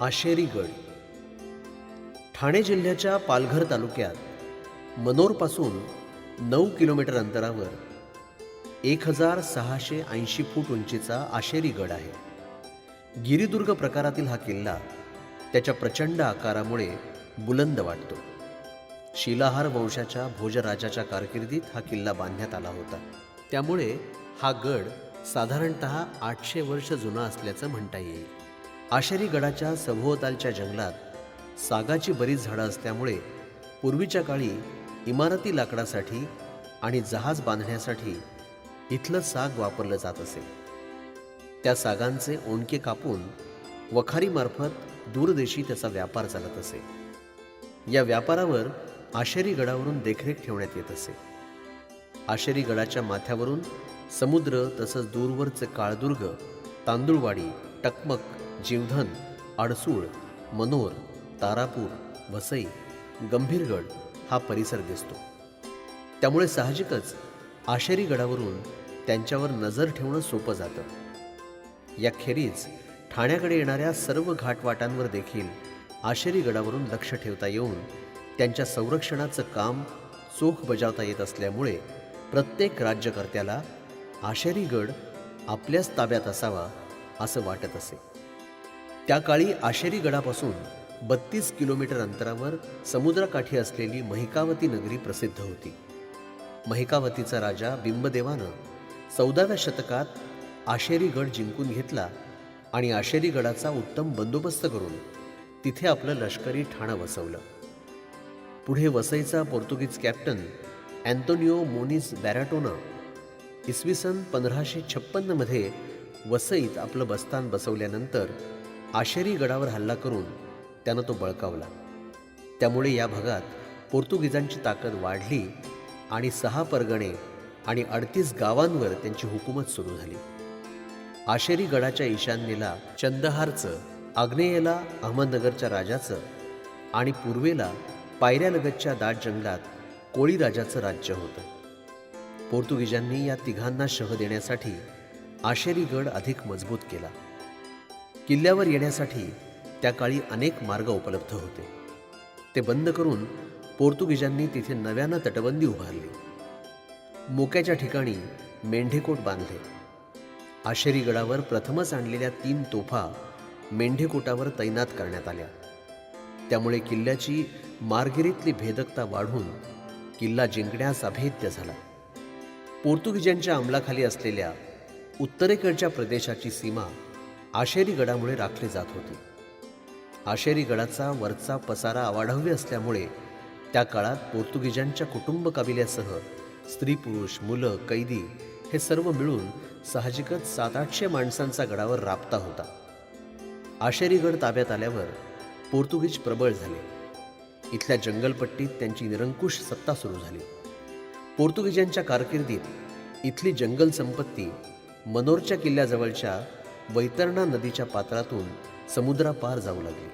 आशेरी गड ठाणे जिल्ह्याच्या पालघर तालुक्यात मनोरपासून नऊ किलोमीटर अंतरावर एक हजार सहाशे ऐंशी फूट उंचीचा आशेरी गड आहे. गिरिदुर्ग प्रकारातील हा किल्ला त्याच्या प्रचंड आकारामुळे बुलंद वाटतो. शिलाहार वंशाच्या भोजराजाच्या कारकिर्दीत हा किल्ला बांधण्यात आला होता. त्यामुळे हा गड साधारणत आठशे वर्ष जुना असल्याचं म्हणता येईल. आशेरी गडाच्या सभोवतालच्या जंगलात सागाची बरीच झाडं असल्यामुळे पूर्वीच्या काळी इमारती लाकडासाठी आणि जहाज बांधण्यासाठी इथलं साग वापरलं जात असे. त्या सागांचे ओंडके कापून वखारीमार्फत दूरदेशी त्याचा व्यापार चालत असे. या व्यापारावर आशेरी गडावरून देखरेख ठेवण्यात येत असे. आशेरी गडाच्या माथ्यावरून समुद्र तसंच दूरवरचे काळदुर्ग तांदुळवाडी टकमक जीवधन अडसूळ मनोर तारापूर वसई गंभीरगड हा परिसर दिसतो. त्यामुळे साहजिकच आशेरी गडावरून त्यांच्यावर नजर ठेवणं सोपं जातं. याखेरीज ठाण्याकडे येणाऱ्या सर्व घाटवाटांवर देखील आशेरी गडावरून लक्ष ठेवता येऊन त्यांच्या संरक्षणाचं काम चोख बजावता येत असल्यामुळे प्रत्येक राज्यकर्त्याला आशेरी गड आपल्याच ताब्यात असावा असं वाटत असे. त्या काळी आशेरी गडापासून बत्तीस किलोमीटर अंतरावर समुद्रकाठी असलेली महिकावती नगरी प्रसिद्ध होती. महिकावतीचा राजा बिंबदेवानं चौदाव्या शतकात आशेरी गड जिंकून घेतला आणि आशेरी गडाचा उत्तम बंदोबस्त करून तिथे आपलं लष्करी ठाणं वसवलं. पुढे वसईचा पोर्तुगीज कॅप्टन अँटोनिओ मोनिस बॅराटोना इसवी सन पंधराशे छप्पन्नमध्ये वसईत आपलं बस्तान बसवल्यानंतर आशेरी गडावर हल्ला करून त्यानं तो बळकावला. त्यामुळे या भागात पोर्तुगीजांची ताकद वाढली आणि सहा परगणे आणि अडतीस गावांवर त्यांची हुकूमत सुरू झाली. आशेरी गडाच्या ईशान्येला चंदहारचं आग्नेयेला अहमदनगरच्या राजाचं आणि पूर्वेला पायऱ्यालगतच्या दाट जंगलात कोळी राजाचं राज्य होतं. पोर्तुगीजांनी या तिघांना शह देण्यासाठी आशेरी गड अधिक मजबूत केला. किल्ल्यावर येण्यासाठी त्या काळी अनेक मार्ग उपलब्ध होते. ते बंद करून पोर्तुगीजांनी तिथे नव्यानं तटबंदी उभारली. मोक्याच्या ठिकाणी मेंढेकोट बांधले. आशेरी गडावर प्रथमच आणलेल्या तीन तोफा मेंढेकोटावर तैनात करण्यात आल्या. त्यामुळे किल्ल्याची मार्गिरीतली भेदकता वाढून किल्ला जिंकण्यास अभेद्य झाला. पोर्तुगीजांच्या अंमलाखाली असलेल्या उत्तरेकडच्या प्रदेशाची सीमा आशेरी गडामुळे राखले जात होते. आशेरी गडाचा वरचा पसारा अवाढव्य असल्यामुळे त्या काळात पोर्तुगीजांच्या कुटुंब काबिल्यासह स्त्री पुरुष मुलं कैदी हे सर्व मिळून साहजिकच सात आठशे माणसांचा गडावर राबता होता. आशेरीगड ताब्यात आल्यावर पोर्तुगीज प्रबळ झाले. इथल्या जंगलपट्टीत त्यांची निरंकुश सत्ता सुरू झाली. पोर्तुगीजांच्या कारकिर्दीत इथली जंगल संपत्ती मनोरच्या किल्ल्याजवळच्या वैतरणा नदीच्या पात्रातून समुद्रापार जाऊ लागली.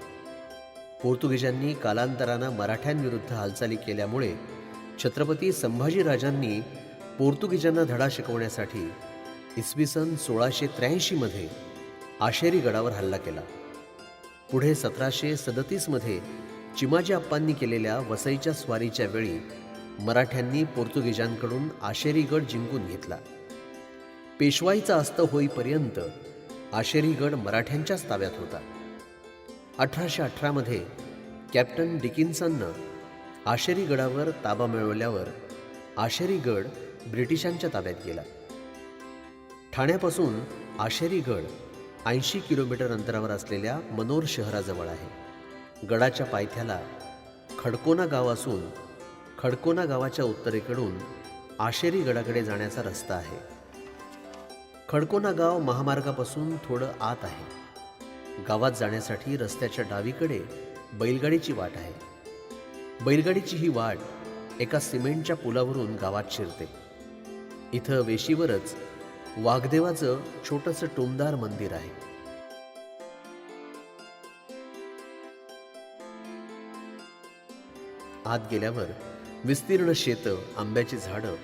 पोर्तुगीजांनी कालांतरानं मराठ्यांविरुद्ध हालचाली केल्यामुळे छत्रपती संभाजीराजांनी पोर्तुगीजांना धडा शिकवण्यासाठी इसवी सन सोळाशे त्र्याऐंशीमध्ये आशेरी गडावर हल्ला केला. पुढे सतराशे सदतीसमध्ये चिमाजी आप्पांनी केलेल्या वसईच्या स्वारीच्या वेळी मराठ्यांनी पोर्तुगीजांकडून आशेरी गड जिंकून घेतला. पेशवाईचा अस्त होईपर्यंत आशेरी गड मराठ्यांच्याच ताब्यात होता. अठराशे अठरामध्ये कॅप्टन डिकिन्सननं आशेरी गडावर ताबा मिळवल्यावर आशेरी गड ब्रिटिशांच्या ताब्यात गेला. ठाण्यापासून आशेरी गड ऐंशी किलोमीटर अंतरावर असलेल्या मनोर शहराजवळ आहे. गडाच्या पायथ्याला खडकोना गाव असून खडकोना गावाच्या उत्तरेकडून आशेरी गडाकडे जाण्याचा रस्ता आहे. खडकोना गाव महामार्गापासून थोडं आत आहे. गावात जाण्यासाठी रस्त्याच्या डावीकडे बैलगाडीची वाट आहे. बैलगाडीची ही वाट एका सिमेंटच्या पुलावरून गावात शिरते. इथं वेशीवरच वाघदेवाचं छोटंसं टुमदार मंदिर आहे. आत गेल्यावर विस्तीर्ण शेतं आंब्याची झाडं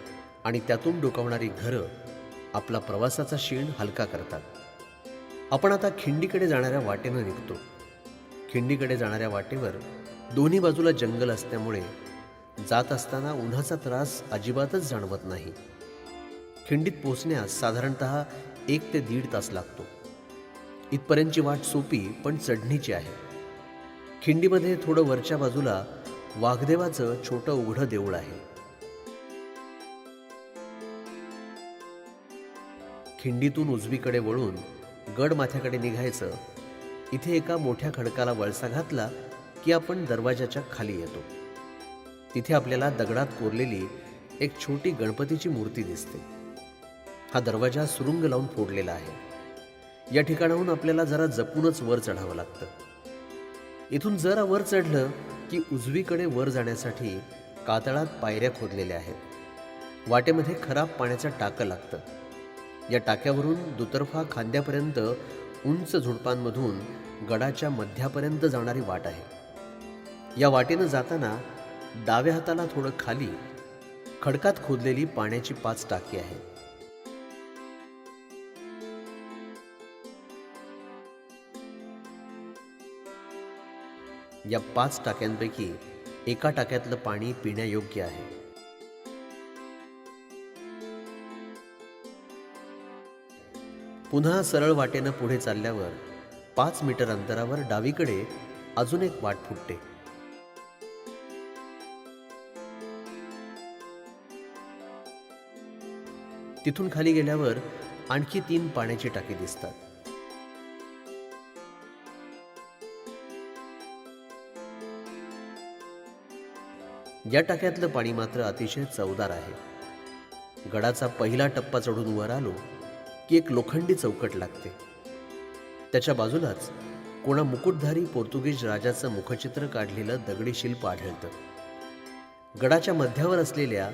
आणि त्यातून डोकावणारी घरं आपला प्रवासाचा शीण हलका करतात. आपण आता खिंडीकडे जाणाऱ्या वाटेनं निघतो. खिंडीकडे जाणाऱ्या वाटेवर दोन्ही बाजूला जंगल असल्यामुळे जात असताना उन्हाचा त्रास अजिबातच जाणवत नाही. खिंडीत पोचण्यास साधारणतः एक ते दीड तास लागतो. इथपर्यंतची वाट सोपी पण चढणीची आहे. खिंडीमध्ये थोडं वरच्या बाजूला वाघदेवाचं छोटं उघडं देऊळ आहे. खिंडीतून उजवीकडे वळून गडमाथ्याकडे निघायचं इथे एका मोठ्या खडकाला वळसा घातला की आपण दरवाजाच्या खाली येतो. तिथे आपल्याला दगडात कोरलेली एक छोटी गणपतीची मूर्ती दिसते. हा दरवाजा सुरुंग लावून फोडलेला आहे. या ठिकाणाहून आपल्याला जरा जपूनच वर चढावं लागतं. इथून जरा वर चढलं की उजवीकडे वर जाण्यासाठी कातळात पायऱ्या खोदलेल्या आहेत. वाटेमध्ये खराब पाण्याचं टाकं लागतं. या टाक्यावरून दुतर्फा खांद्यापर्यंत उंच झुडपांमधून गडाच्या मध्यापर्यंत जाणारी वाट आहे. या वाटेनं जाताना डाव्या हाताला थोडं खाली खडकात खोदलेली पाण्याची पाच टाकी आहे या पाच टाक्यांपैकी एका टाक्यातलं पाणी पिण्यायोग्य आहे. पुन्हा सरळ वाटेनं पुढे चालल्यावर पाच मीटर अंतरावर डावीकडे अजून एक वाट फुटते. तिथून खाली गेल्यावर आणखी तीन पाण्याची टाकी दिसतात. या टाक्यातलं पाणी मात्र अतिशय चवदार आहे. गडाचा पहिला टप्पा चढून वर आलो की एक लोखंडी चौकट लागते. त्याच्या बाजूलाच कोणा मुकुटधारी पोर्तुगीज राजाचं मुखचित्र काढलेलं दगडी शिल्प आढळतं. गडाच्या मध्यावर असलेल्या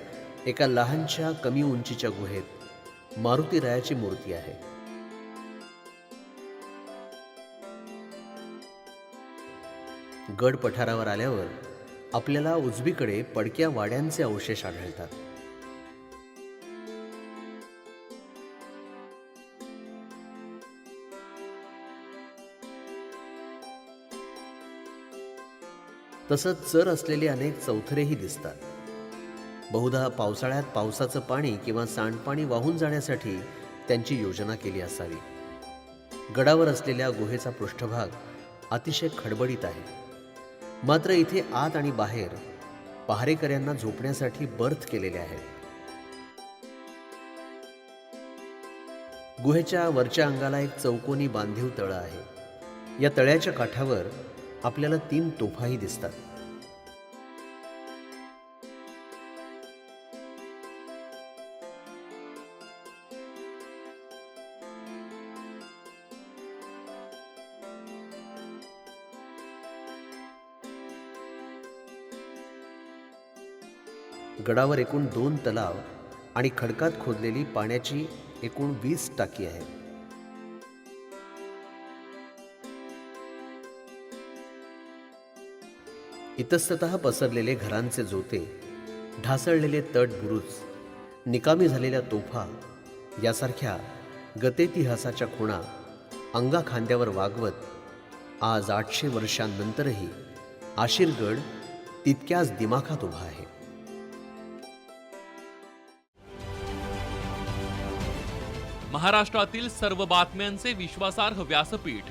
एका लहानशा कमी उंचीच्या गुहेत मारुती रायाची मूर्ती आहे. गड पठारावर आल्यावर आपल्याला उजवीकडे पडक्या वाड्यांचे अवशेष आढळतात. तसंच चर असलेले अनेक चौथरेही दिसतात. बहुधा पावसाळ्यात पावसाचं पाणी किंवा सांडपाणी वाहून जाण्यासाठी त्यांची योजना केली असावी. गडावर असलेल्या गुहेचा पृष्ठभाग अतिशय खडबडीत आहे. मात्र इथे आत आणि बाहेर पहारेकऱ्यांना झोपण्यासाठी बर्थ केलेले आहेत. गुहेच्या वरच्या अंगाला एक चौकोनी बांधीव तळं आहे. या तळ्याच्या काठावर आपल्याला तीन तोफाही दिसतात. गडावर एकूण दोन तलाव आणि खडकात खोदलेली पाण्याची एकूण वीस टाकी आहेत. इतस्ततः पसरलेले घरांचे जोते ढासळलेले तट बुरुज निकामी झालेल्या तोफा यासारख्या गतेतिहासाच्या खुणा अंगा खांद्यावर वागवत आज आठशे वर्षांनंतरही आशीरगड तितक्याच दिमाखात उभा आहे. महाराष्ट्रातील सर्व बातम्यांचे विश्वासार्ह व्यासपीठ